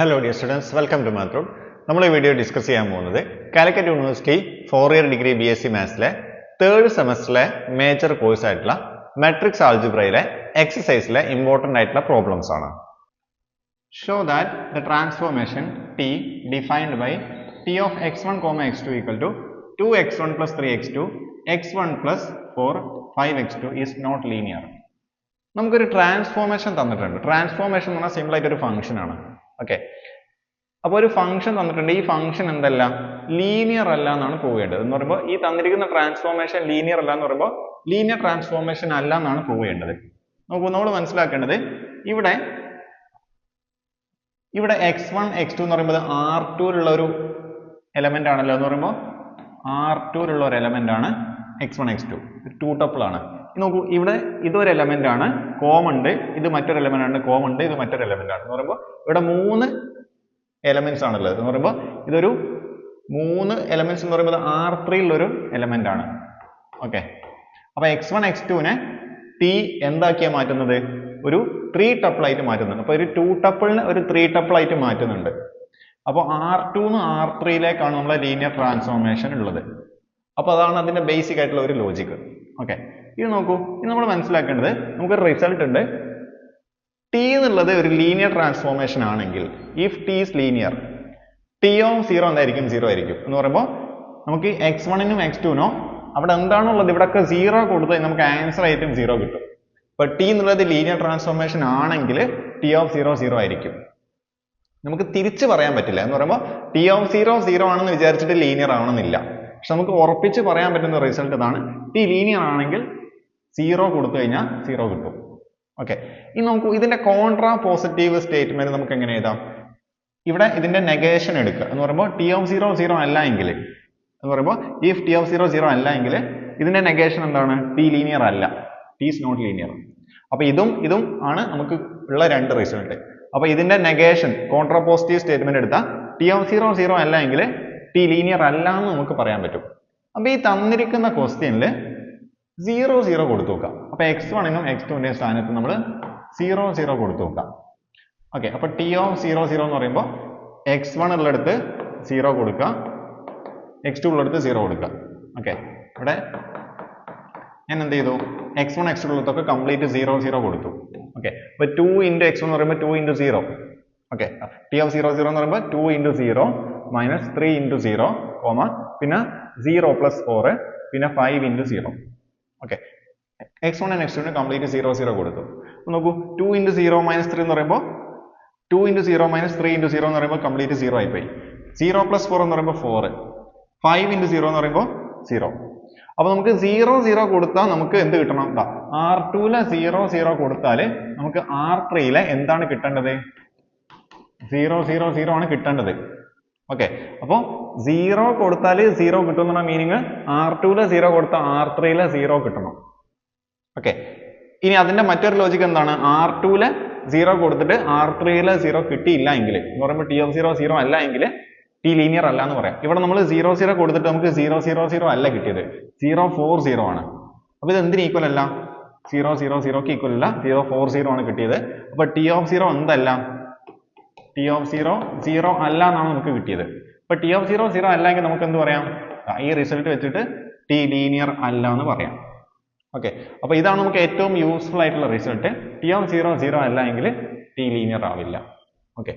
Hello dear students welcome to മാത്രം നമ്മൾ ഈ വീഡിയോ ഡിസ്കസ് ചെയ്യാൻ പോകുന്നത് Calicut university four year degree B S C മാത്സിലെ third സെമസ്റ്ററിലെ മേജർ കോഴ്സ് ആയിട്ടുള്ള മെട്രിക്സ് ആൾജിബ്രയിലെ എക്സസൈസിലെ ഇമ്പോർട്ടന്റ് ആയിട്ടുള്ള പ്രോബ്ലംസ് ആണ്. Show that the transformation T defined by T of X one comma X two equal to two X one plus three X two X one plus four five X two is not linear നമുക്കൊരു transformation തന്നിട്ടുണ്ട്. Transformation എന്ന് പറഞ്ഞാൽ simple ആയിട്ട് ഒരു ആണ്. Okay അപ്പോൾ ഒരു function തന്നിട്ടുണ്ട്. ഈ ഫംഗ്ഷൻ എന്തല്ല? ലീനിയർ അല്ല എന്നാണ് പ്രൂവ് ചെയ്യേണ്ടത് എന്ന് പറയുമ്പോൾ ഈ തന്നിരിക്കുന്ന ട്രാൻസ്ഫോർമേഷൻ ലീനിയർ അല്ല എന്ന് പറയുമ്പോൾ ലീനിയർ ട്രാൻസ്ഫോർമേഷൻ അല്ല എന്നാണ് പ്രൂവ് ചെയ്യേണ്ടത് നോക്കൂ നമ്മൾ മനസ്സിലാക്കേണ്ടത് ഇവിടെ ഇവിടെ എക്സ് വൺ എക്സ് ടു എന്ന് പറയുമ്പോൾ ആർ ടുവിലുള്ള ഒരു എലമെന്റ് ആണല്ലോ എന്ന് പറയുമ്പോൾ ആർ ടുവിലുള്ള ഒരു എലമെന്റ് ആണ് X one X two two tuple ആണ്. നോക്കൂ ഇവിടെ ഇതൊരു എലമെന്റ് ആണ്. കോമൺ ഉണ്ട്. ഇത് മറ്റൊരു എലമെന്റ് ആണ്. കോമൺ ഉണ്ട്. ഇത് മറ്റൊരു എലമെന്റ് ആണ്. എന്ന് പറയുമ്പോൾ ഇവിടെ മൂന്ന് എലമെന്റ്സ് ആണുള്ളത്. എന്ന് പറയുമ്പോൾ ഇതൊരു മൂന്ന് എലമെന്റ്സ് എന്ന് പറയുമ്പോൾ ആർ ത്രീയിലുള്ളൊരു എലമെന്റ് ആണ്. ഓക്കെ അപ്പൊ എക്സ് വൺ എക്സ് ടുവിനെ ടി എന്താക്കിയാ മാറ്റുന്നത്? ഒരു ത്രീ ടപ്പിൾ ആയിട്ട് മാറ്റുന്നുണ്ട്. അപ്പൊ ഒരു ടു ടപ്പിളിന് ഒരു ത്രീ ടപ്പിൾ ആയിട്ട് മാറ്റുന്നുണ്ട് അപ്പോൾ ആർ ടു നിന്ന് ആർ ത്രീയിലേക്കാണ് നമ്മളെ ലീനിയർ ട്രാൻസ്ഫോർമേഷൻ ഉള്ളത്. അപ്പോൾ അതാണ് അതിന്റെ ബേസിക് ആയിട്ടുള്ള ഒരു ലോജിക്ക് ഓക്കെ ഇത് നോക്കൂ ഇത് നമ്മൾ മനസ്സിലാക്കേണ്ടത് നമുക്കൊരു റിസൾട്ട് ഉണ്ട്. ടി എന്നുള്ളത് ഒരു ലീനിയർ ട്രാൻസ്ഫോർമേഷൻ ആണെങ്കിൽ if T is linear T of zero എന്തായിരിക്കും? സീറോ ആയിരിക്കും. എന്ന് പറയുമ്പോൾ നമുക്ക് എക്സ് വണ്ണിനും എക്സ് ടുനോ അവിടെ എന്താണുള്ളത്? ഇവിടെയൊക്കെ സീറോ കൊടുത്ത് നമുക്ക് ആൻസർ ആയിട്ടും സീറോ കിട്ടും. ഇപ്പൊ ടി എന്നുള്ളത് ലീനിയർ ട്രാൻസ്ഫോർമേഷൻ ആണെങ്കിൽ ടി ഓഫ് സീറോ സീറോ ആയിരിക്കും. നമുക്ക് തിരിച്ച് പറയാൻ പറ്റില്ല. എന്ന് പറയുമ്പോൾ ടി ഓഫ് സീറോ സീറോ ആണെന്ന് വിചാരിച്ചിട്ട് ലീനിയർ ആവണമെന്നില്ല. പക്ഷെ നമുക്ക് ഉറപ്പിച്ച് പറയാൻ പറ്റുന്ന റിസൾട്ട് ഇതാണ്. ടി ലീനിയർ ആണെങ്കിൽ സീറോ കൊടുത്തു കഴിഞ്ഞാൽ സീറോ കിട്ടും. ഓക്കെ. ഇനി നമുക്ക് ഇതിന്റെ കോൺട്രാ പോസിറ്റീവ് സ്റ്റേറ്റ്മെന്റ് നമുക്ക് എങ്ങനെ എഴുതാം? ഇവിടെ ഇതിന്റെ നെഗേഷൻ എടുക്കുക. എന്ന് പറയുമ്പോൾ ടി ഓഫ് സീറോ സീറോ അല്ല എങ്കിൽ എന്ന് പറയുമ്പോൾ if T of zero zero അല്ല എങ്കിൽ ഇതിന്റെ നെഗേഷൻ എന്താണ്? ടി ലീനിയർ അല്ല. ടി ഈസ് നോട്ട് ലീനിയർ അപ്പൊ ഇതും ഇതും ആണ് നമുക്ക് ഉള്ള രണ്ട് റിസൾട്ട് അപ്പൊ ഇതിന്റെ നെഗേഷൻ കോൺട്രാ പോസിറ്റീവ് സ്റ്റേറ്റ്മെന്റ് എടുത്താൽ ടി ഓഫ് സീറോ സീറോ അല്ല എങ്കിൽ ടി ലീനിയർ അല്ല എന്ന് നമുക്ക് പറയാൻ പറ്റും. അപ്പൊ ഈ തന്നിരിക്കുന്ന ക്വസ്റ്റ്യനിൽ സീറോ സീറോ കൊടുത്തു നോക്കാം. അപ്പൊ എക്സ് വണ്ണിനും എക്സ് ടുവിന്റെയും സ്ഥാനത്ത് നമ്മൾ സീറോ സീറോ കൊടുത്തു നോക്കാം. ഓക്കെ അപ്പൊ ടി ഓഫ് സീറോ സീറോ എന്ന് പറയുമ്പോൾ എക്സ് വൺ ഉള്ളിടത്ത് സീറോ കൊടുക്കുക. എക്സ് ടു ഉള്ളിടത്ത് സീറോ കൊടുക്കുക. ഓക്കെ ഇവിടെ ഞാൻ എന്ത് ചെയ്തു? എക്സ് വൺ എക്സ് ടു ഉള്ളിടത്തൊക്കെ കംപ്ലീറ്റ് സീറോ സീറോ കൊടുത്തു. ഓക്കെ അപ്പൊ ടു ഇന്റു എക്സ് എന്ന് പറയുമ്പോൾ two into zero okay T of zero zero എന്ന് പറയുമ്പോൾ two into zero minus three into zero comma പിന്നെ സീറോ പ്ലസ് ഫോർ പിന്നെ five into zero okay X one and X two complete zero zero കൊടുത്തു. നോക്കൂ two into zero minus three എന്ന് പറയുമ്പോൾ two into zero minus three into zero എന്ന് പറയുമ്പോൾ complete zero ആയിപ്പോയി. Zero plus four എന്ന് പറയുമ്പോൾ ഫോർ ഫൈവ് ഇന്റു സീറോ എന്ന് പറയുമ്പോൾ സീറോ അപ്പോൾ നമുക്ക് സീറോ സീറോ കൊടുത്താൽ നമുക്ക് എന്ത് കിട്ടണം? ദാ ആർ ടുവിലെ സീറോ സീറോ കൊടുത്താൽ നമുക്ക് ആർ ത്രീയിലെ എന്താണ് കിട്ടേണ്ടത്? സീറോ സീറോ സീറോ ആണ് കിട്ടേണ്ടത്. ഓക്കെ അപ്പോൾ സീറോ കൊടുത്താൽ സീറോ കിട്ടും എന്നുള്ള മീനിങ് ആർ ടുവിലെ സീറോ കൊടുത്താൽ ആർ ത്രീയിലെ സീറോ കിട്ടണം. ഓക്കെ ഇനി അതിന്റെ മറ്റൊരു ലോജിക്ക് എന്താണ്? ആർ ടുവിലെ സീറോ കൊടുത്തിട്ട് ആർ ത്രീയിലെ സീറോ കിട്ടിയില്ല എങ്കിൽ എന്ന് പറയുമ്പോൾ ടി ഓഫ് സീറോ സീറോ അല്ല എങ്കിൽ ടി ലീനിയർ അല്ല എന്ന് പറയാം. ഇവിടെ നമ്മൾ സീറോ സീറോ കൊടുത്തിട്ട് നമുക്ക് സീറോ സീറോ സീറോ അല്ല കിട്ടിയത്. സീറോ ഫോർ സീറോ ആണ്. അപ്പോൾ ഇത് എന്തിന് ഈക്വൽ അല്ല? സീറോ സീറോ സീറോക്ക് ഈക്വൽ അല്ല. സീറോ ഫോർ സീറോ ആണ് കിട്ടിയത്. അപ്പോൾ ടി ഓഫ് സീറോ എന്തല്ല? ടി ഓഫ് സീറോ സീറോ അല്ല എന്നാണ് നമുക്ക് കിട്ടിയത്. അപ്പൊ ടി ഓഫ് സീറോ സീറോ അല്ലെങ്കിൽ നമുക്ക് എന്ത് പറയാം? ഈ റിസൾട്ട് വെച്ചിട്ട് ടി ലീനിയർ അല്ല എന്ന് പറയാം. ഓക്കെ അപ്പൊ ഇതാണ് നമുക്ക് ഏറ്റവും യൂസ്ഫുൾ ആയിട്ടുള്ള result T of zero zero അല്ല എങ്കിൽ ടി ലീനിയർ ആവില്ല. ഓക്കെ